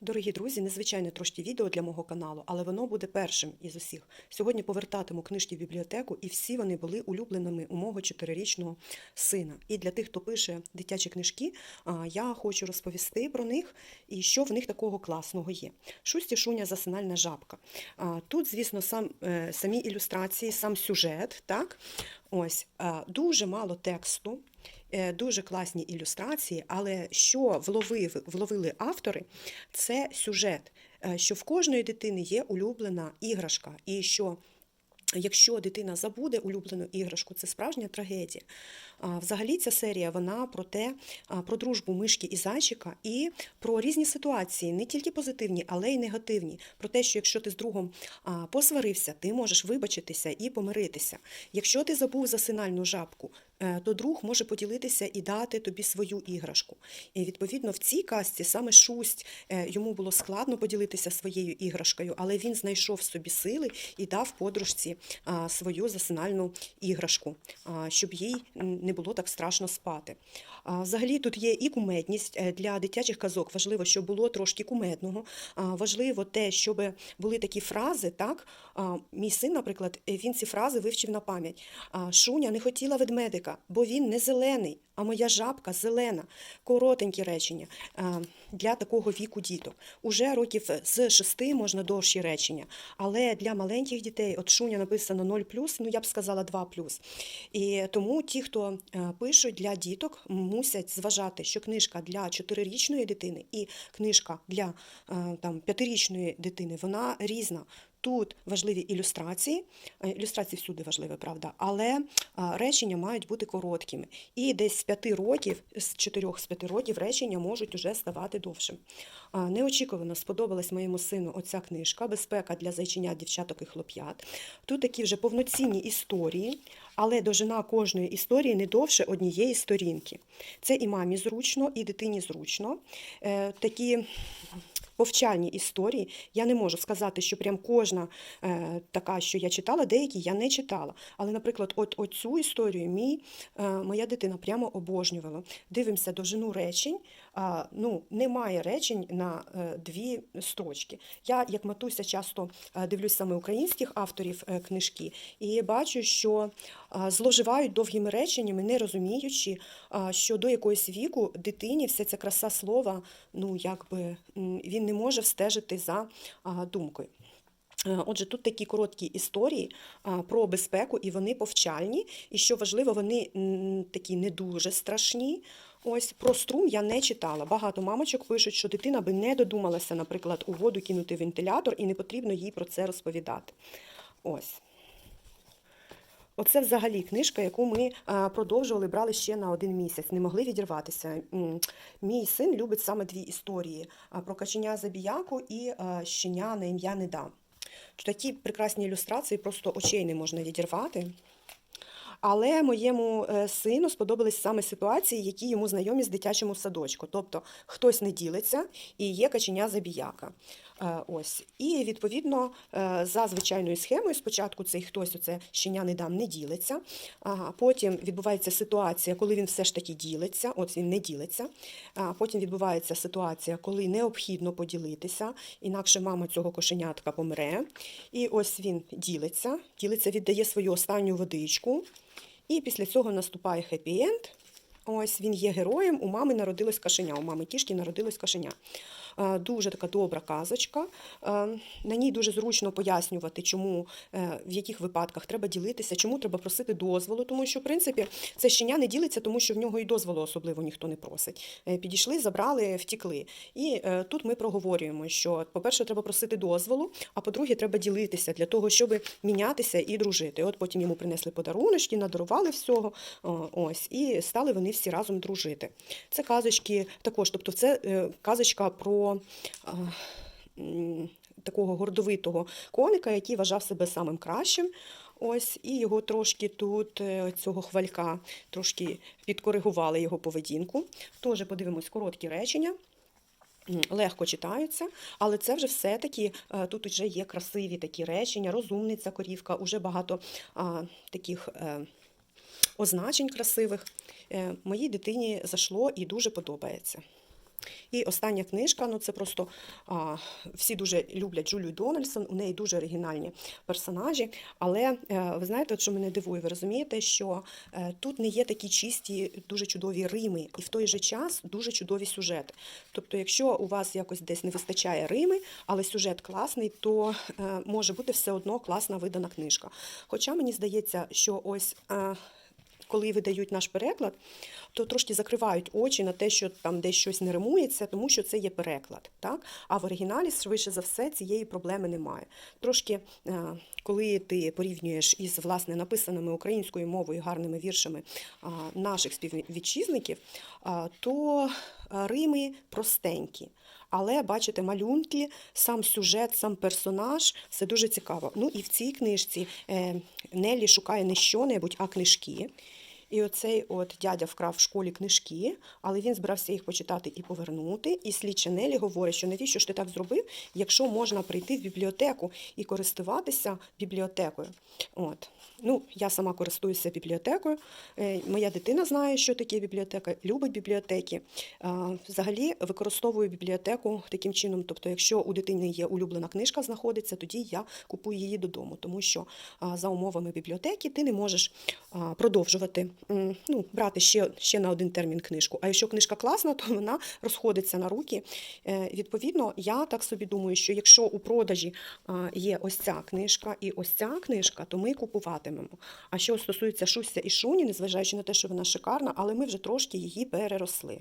Дорогі друзі, незвичайне трошки відео для мого каналу, але воно буде першим із усіх. Сьогодні повертатиму книжки в бібліотеку, і всі вони були улюбленими у мого чотирирічного сина. І для тих, хто пише дитячі книжки, я хочу розповісти про них і що в них такого класного є. Шусті Шуня засинальна жабка. Тут, звісно, сам, е, самі ілюстрації, сам сюжет, так? Ось дуже мало тексту. Е, Дуже класні ілюстрації, але що вловив, вловили автори, це сюжет, е, що в кожної дитини є улюблена іграшка, і що якщо дитина забуде улюблену іграшку, це справжня трагедія. Взагалі ця серія вона про те, про дружбу мишки і зайчика, і про різні ситуації, не тільки позитивні, але й негативні. Про те, що якщо ти з другом посварився, ти можеш вибачитися і помиритися. Якщо ти забув засинальну жабку, то друг може поділитися і дати тобі свою іграшку. І відповідно в цій казці саме шусть е, йому було складно поділитися своєю іграшкою, але він знайшов собі сили і дав подружці свою засинальну іграшку, щоб їй не було так страшно спати. Взагалі тут є і кумедність е, для дитячих казок. Важливо, щоб було трошки кумедного. Важливо те, щоб були такі фрази. Так, мій син, наприклад, е, він ці фрази вивчив на пам'ять. Шуня не хотіла ведмедика, бо він не зелений, а моя жабка зелена. Коротенькі речення для такого віку діток. Уже років з шести можна довші речення, але для маленьких дітей, от Шуня написано 0 ну я б сказала 2 І тому ті, хто е, пишуть для діток, мусять зважати, що книжка для 4-річної дитини і книжка для е, там 5-річної дитини вона різна. Тут важливі ілюстрації, Е, ілюстрації всюди важливі, правда, але речення мають бути короткими. І десь з 5 років, з 4 з 5 років речення можуть уже ставати довшим. Неочікувано сподобалась моєму сину оця книжка Безпека для зайченят, дівчаток і хлоп'ят. Тут такі вже повноцінні історії, але довжина кожної історії не довше однієї сторінки. Це і мамі зручно, і дитині зручно. Е, Такі повчальні історії. Я не можу сказати, що прям кожна е, така, що я читала, деякі я не читала. Але, наприклад, от оцю історію мій, е, моя дитина прямо обожнювала. Дивимося довжину речень. Ну, немає речень на е, дві строчки. Я, як матуся, часто е, дивлюсь саме українських авторів е, книжки і бачу, що зловживають довгими реченнями, не розуміючи, що до якогось віку дитині вся ця краса слова, ну якби він не може встежити за думкою. Отже, тут такі короткі історії про безпеку, і вони повчальні. І що важливо, вони такі не дуже страшні. Ось про струм я не читала. Багато мамочок пишуть, що дитина би не додумалася, наприклад, у воду кинути вентилятор, і не потрібно їй про це розповідати. Ось. Оце взагалі книжка, яку ми продовжували, брали ще на один місяць, не могли відірватися. Мій син любить саме дві історії про каченя забіяку і щеня на ім'я не дам. Такі прекрасні ілюстрації, просто очей не можна відірвати. Але моєму е, сину сподобались саме ситуації, які йому знайомі з дитячому садочку. Тобто хтось не ділиться і є каченя забіяка. Е, Ось. І відповідно е, за звичайною схемою, спочатку цей хтось оце щеня не дам не ділиться. Потім відбувається ситуація, коли він все ж таки ділиться, от він не ділиться. Потім відбувається ситуація, коли необхідно поділитися, інакше мама цього кошенятка помре. І ось він ділиться, ділиться, віддає свою останню водичку. І після цього наступає хеппі-енд. Ось він є героєм. У мами народилось кашеня. У мами кішки народилось кашеня. Е, Дуже така добра казочка. Е, На ній дуже зручно пояснювати, чому е, в яких випадках треба ділитися, чому треба просити дозволу, тому що в принципі це щеня не ділиться, тому що в нього і дозволу особливо ніхто не просить. Підійшли, забрали, втікли. І тут ми проговорюємо, що, по-перше, треба просити дозволу, а по-друге, треба ділитися для того, щоб мінятися і дружити. От потім йому принесли подаруночки, надарували всього. Ось, і стали вони всі разом дружити. Це казочки також, тобто це казочка про. Такого гордовитого коника, який вважав себе самим кращим. Ось, і його трошки тут, е, цього хвалька, трошки підкоригували його поведінку. Теж подивимось короткі речення. Легко читаються, але це вже все-таки е, тут вже є красиві такі речення, розумниця корівка, уже багато а, таких е, означень красивих. Е, моїй дитині зайшло і дуже подобається. І остання книжка, ну це просто а, всі дуже люблять Джулію Дональдсон, у неї дуже оригінальні персонажі. Але е, ви знаєте, що мене дивує, ви розумієте, що е, тут не є такі чисті, дуже чудові рими, і в той же час дуже чудові сюжети. Тобто, якщо у вас якось десь не вистачає рими, але сюжет класний, то е, може бути все одно класна видана книжка. Хоча мені здається, що ось. Коли видають наш переклад, то трошки закривають очі на те, що там десь щось не римується, тому що це є переклад. Так? А в оригіналі, швидше за все, цієї проблеми немає. Трошки, е, коли ти порівнюєш із власне написаними українською мовою гарними віршами наших співвітчизників, то рими простенькі. Але бачите, малюнки, сам сюжет, сам персонаж це дуже цікаво. Ну і в цій книжці Нелі Неллі шукає не що-небудь, а книжки. І оцей от дядя вкрав в школі книжки, але він збирався їх почитати і повернути. І слідча Нелі говорить, що навіщо ж ти так зробив, якщо можна прийти в бібліотеку і користуватися бібліотекою. От. Ну, я сама користуюся бібліотекою. Е, Моя дитина знає, що таке бібліотека, любить бібліотеки. Взагалі використовую бібліотеку таким чином. Тобто, якщо у дитини є улюблена книжка, знаходиться, тоді я купую її додому, тому що за умовами бібліотеки ти не можеш продовжувати ну, брати ще, ще на один термін книжку. А якщо книжка класна, то вона розходиться на руки. Е, Відповідно, я так собі думаю, що якщо у продажі є ось ця книжка і ось ця книжка, то ми купуватимемо. А що стосується Шуся і Шуні, незважаючи на те, що вона шикарна, але ми вже трошки її переросли.